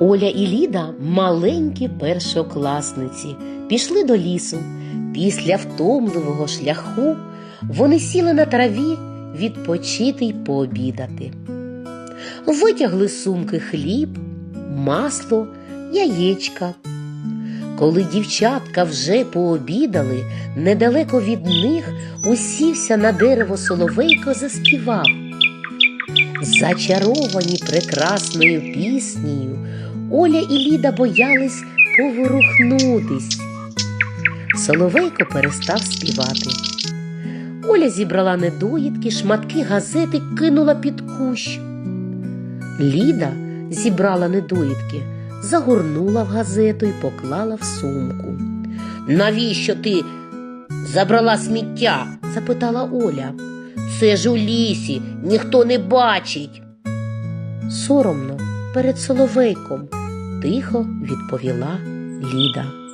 Оля і Ліда маленькі першокласниці, пішли до лісу. Після втомливого шляху вони сіли на траві відпочити й пообідати. Витягли сумки хліб, масло, яєчка. Коли дівчатка вже пообідали, недалеко від них усівся на дерево соловейко заспівав. Зачаровані прекрасною піснею, Оля і Ліда боялись поворухнутись. Соловейко перестав співати. Оля зібрала недоїдки, шматки газети кинула під кущ. Ліда зібрала недоїдки, загорнула в газету і поклала в сумку. Навіщо ти забрала сміття? запитала Оля. Це ж у лісі, ніхто не бачить. Соромно перед соловейком, тихо відповіла Ліда.